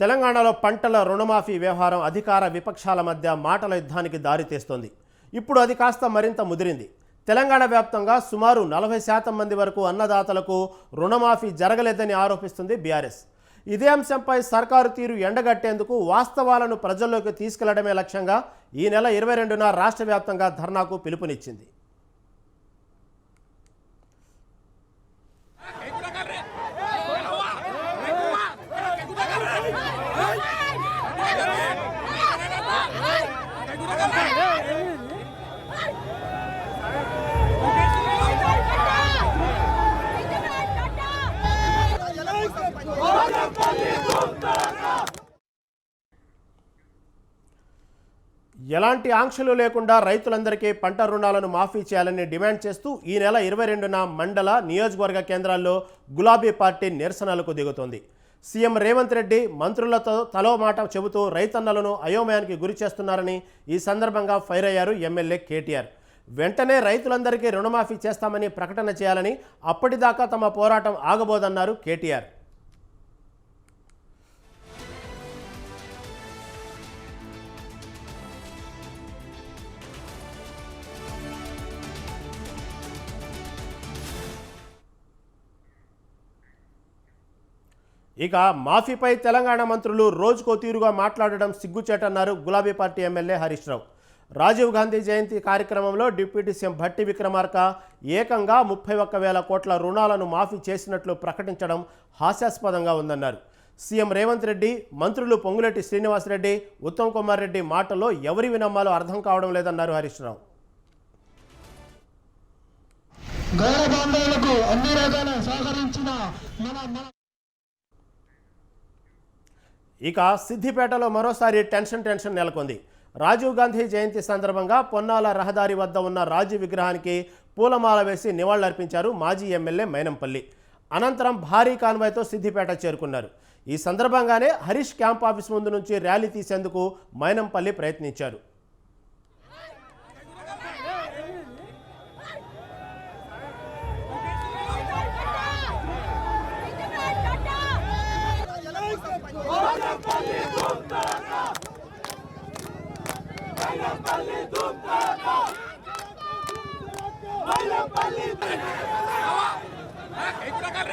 తెలంగాణలో పంటల రుణమాఫీ వ్యవహారం అధికార విపక్షాల మధ్య మాటల యుద్ధానికి దారితీస్తోంది ఇప్పుడు అది కాస్త మరింత ముదిరింది. తెలంగాణ వ్యాప్తంగా సుమారు నలభై శాతం మంది వరకు అన్నదాతలకు రుణమాఫీ జరగలేదని ఆరోపిస్తుంది బీఆర్ఎస్. ఇదే అంశంపై సర్కారు తీరు ఎండగట్టేందుకు వాస్తవాలను ప్రజల్లోకి తీసుకెళ్ళడమే లక్ష్యంగా ఈ నెల ఇరవై రెండున రాష్ట్ర వ్యాప్తంగా ధర్నాకు పిలుపునిచ్చింది. ఎలాంటి ఆంక్షలు లేకుండా రైతులందరికీ పంట రుణాలను మాఫీ చేయాలని డిమాండ్ చేస్తూ ఈ నెల ఇరవై రెండున మండల నియోజకవర్గ కేంద్రాల్లో గులాబీ పార్టీ నిరసనలకు దిగుతోంది. సీఎం రేవంత్ రెడ్డి మంత్రులతో తలో మాట చెబుతూ రైతన్నలను అయోమయానికి గురి చేస్తున్నారని ఈ సందర్భంగా ఫైర్ అయ్యారు ఎమ్మెల్యే కేటీఆర్. వెంటనే రైతులందరికీ రుణమాఫీ చేస్తామని ప్రకటన చేయాలని అప్పటిదాకా తమ పోరాటం ఆగబోదన్నారు కేటీఆర్. ఇక మాఫీపై తెలంగాణ మంత్రులు రోజుకో తీరుగా మాట్లాడడం సిగ్గుచేటన్నారు గులాబీ పార్టీ ఎమ్మెల్యే హరీష్ రావు. రాజీవ్ గాంధీ జయంతి కార్యక్రమంలో డిప్యూటీ సీఎం భట్టి విక్రమార్క ఏకంగా ముప్పై ఒక్క వేల కోట్ల రుణాలను మాఫీ చేసినట్లు ప్రకటించడం హాస్యాస్పదంగా ఉందన్నారు. సీఎం రేవంత్ రెడ్డి మంత్రులు పొంగులెట్టి శ్రీనివాసరెడ్డి ఉత్తమ్ కుమార్ రెడ్డి మాటల్లో ఎవరి వినమ్మాలో అర్థం కావడం లేదన్నారు హరీష్ రావు. గౌరవ బాంధవులకు అన్ని రకాల సహకరించిన మన మన ఇక సిద్దిపేటలో మరోసారి టెన్షన్ టెన్షన్ నెలకొంది. రాజీవ్ గాంధీ జయంతి సందర్భంగా పొన్నాల రహదారి వద్ద ఉన్న రాజు విగ్రహానికి పూలమాల వేసి నివాళులర్పించారు మాజీ ఎమ్మెల్యే మైనంపల్లి. అనంతరం భారీ కాన్వాయ్తో సిద్దిపేట చేరుకున్నారు. ఈ సందర్భంగానే హరీష్ క్యాంప్ ఆఫీస్ ముందు నుంచి ర్యాలీ తీసేందుకు మైనంపల్లి ప్రయత్నించారు. బైలపల్లి దుందాత బైలపల్లి దుందాత ఇక్కడ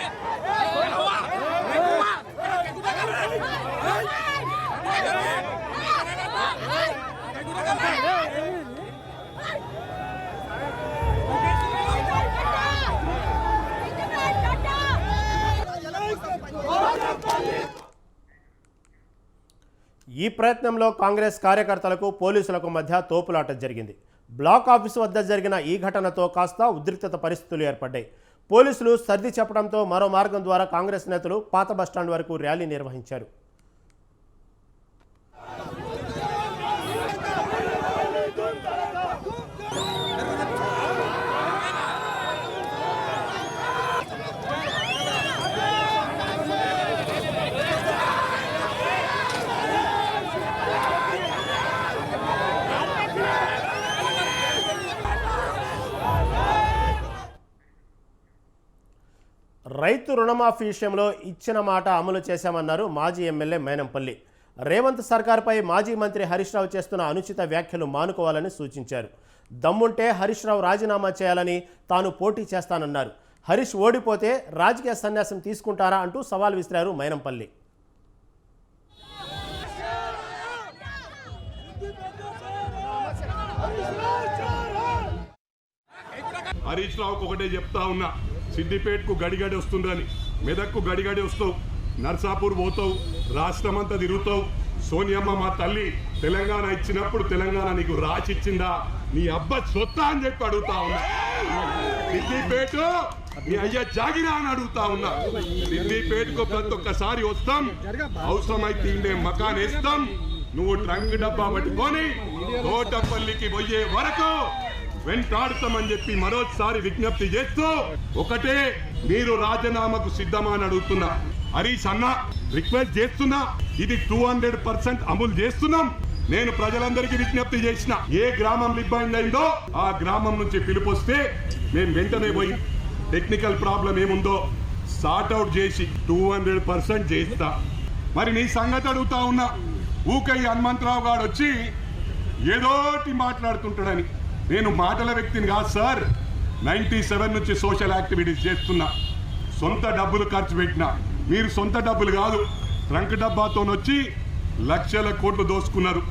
ఈ ప్రయత్నంలో కాంగ్రెస్ కార్యకర్తలకు పోలీసులకు మధ్య తోపులాట జరిగింది. బ్లాక్ ఆఫీసు వద్ద జరిగిన ఈ ఘటనతో కాస్త ఉద్రిక్తత పరిస్థితులు ఏర్పడ్డాయి. పోలీసులు సర్ది చెప్పడంతో మరో మార్గం ద్వారా కాంగ్రెస్ నేతలు పాత బస్టాండ్ వరకు ర్యాలీ నిర్వహించారు. రైతు రుణమాఫీ విషయంలో ఇచ్చిన మాట అమలు చేశామన్నారు మాజీ ఎమ్మెల్యే మైనంపల్లి. రేవంత్ సర్కార్పై మాజీ మంత్రి హరీష్ రావు చేస్తున్న అనుచిత వ్యాఖ్యలు మానుకోవాలని సూచించారు. దమ్ముంటే హరీష్ రావు రాజీనామా చేయాలని తాను పోటీ చేస్తానన్నారు. హరీష్ ఓడిపోతే రాజకీయ సన్యాసం తీసుకుంటారా అంటూ సవాల్ విసిరారు మైనంపల్లి. హరీష్ రావుకు ఒకటే చెప్తా ఉన్నా. సిద్దిపేటకు గడిగడి వస్తుందని మెదక్కు గడిగడి వస్తావు. నర్సాపూర్ పోతావు. రాష్ట్రమంతా తిరుగుతావు. సోనియమ్మ మా తల్లి తెలంగాణ ఇచ్చినప్పుడు తెలంగాణ నీకు రాసిచ్చిందా? నీ అబ్బ సొత్తా అని చెప్పి అడుగుతా ఉన్నా. సిద్దిపేట నీ అయ్య జాగిరా అని అడుగుతా ఉన్నా. సిద్దిపేటకు ప్రతి ఒక్కసారి వస్తాం. అవసరమైతే ఇండే మకాన్ వేస్తాం. నువ్వు ట్రంక్ డబ్బా పట్టుకొని తోటపల్లికి పోయే వరకు వెంటాడుతామని చెప్పి మరోసారి విజ్ఞప్తి చేస్తూ ఒకటే మీరు రాజీనామాకు సిద్ధమా అని అడుగుతున్నా. హరీష్ అన్న రిక్వెస్ట్ చేస్తున్నా. ఇది టూ హండ్రెడ్ పర్సెంట్ అమలు చేస్తున్నాం. నేను ప్రజలందరికీ విజ్ఞప్తి చేసిన ఏ గ్రామం ఇబ్బంది అయిందో ఆ గ్రామం నుంచి పిలుపు వస్తే మేము వెంటనే పోయి టెక్నికల్ ప్రాబ్లం ఏముందో సార్ట్అవుట్ చేసి టూ హండ్రెడ్ పర్సెంట్ చేస్తా. మరి నీ సంగతి అడుగుతా ఉన్నా. ఊకై హనుమంతరావు గారు వచ్చి ఏదోటి మాట్లాడుతుంటాడని. నేను మాటల వ్యక్తిని కాదు సార్. నైంటీ సెవెన్ నుంచి సోషల్ యాక్టివిటీస్ చేస్తున్నా. సొంత డబ్బులు ఖర్చు పెట్టిన. మీరు సొంత డబ్బులు కాదు. ట్రంక్ డబ్బాతో వచ్చి లక్షల కోట్లు దోసుకున్నారు.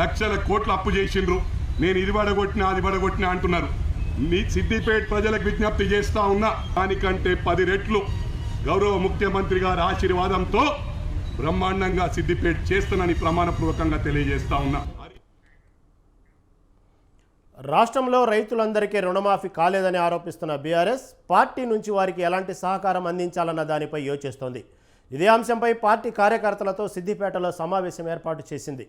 లక్షల కోట్లు అప్పు చేసిండ్రు. నేను ఇది పడగొట్టినా అది పడగొట్టినా అంటున్నారు. మీ సిద్దిపేట ప్రజలకు విజ్ఞప్తి చేస్తా ఉన్నా. దానికంటే పది రెట్లు గౌరవ ముఖ్యమంత్రి గారి ఆశీర్వాదంతో బ్రహ్మాండంగా సిద్దిపేట చేస్తానని ప్రమాణపూర్వకంగా తెలియజేస్తా ఉన్నా. రాష్ట్రంలో రైతులందరికీ రుణమాఫీ కాలేదని ఆరోపిస్తున్న బీఆర్ఎస్ పార్టీ నుంచి వారికి ఎలాంటి సహకారం అందించాలన్న దానిపై యోచిస్తోంది. ఇదే అంశంపై పార్టీ కార్యకర్తలతో సిద్దిపేటలో సమావేశం ఏర్పాటు చేసింది.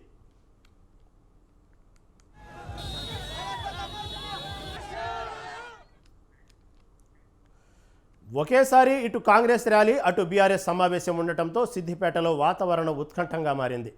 ఒకేసారి ఇటు కాంగ్రెస్ ర్యాలీ అటు బీఆర్ఎస్ సమావేశం ఉండటంతో సిద్దిపేటలో వాతావరణం ఉత్కంఠంగా మారింది.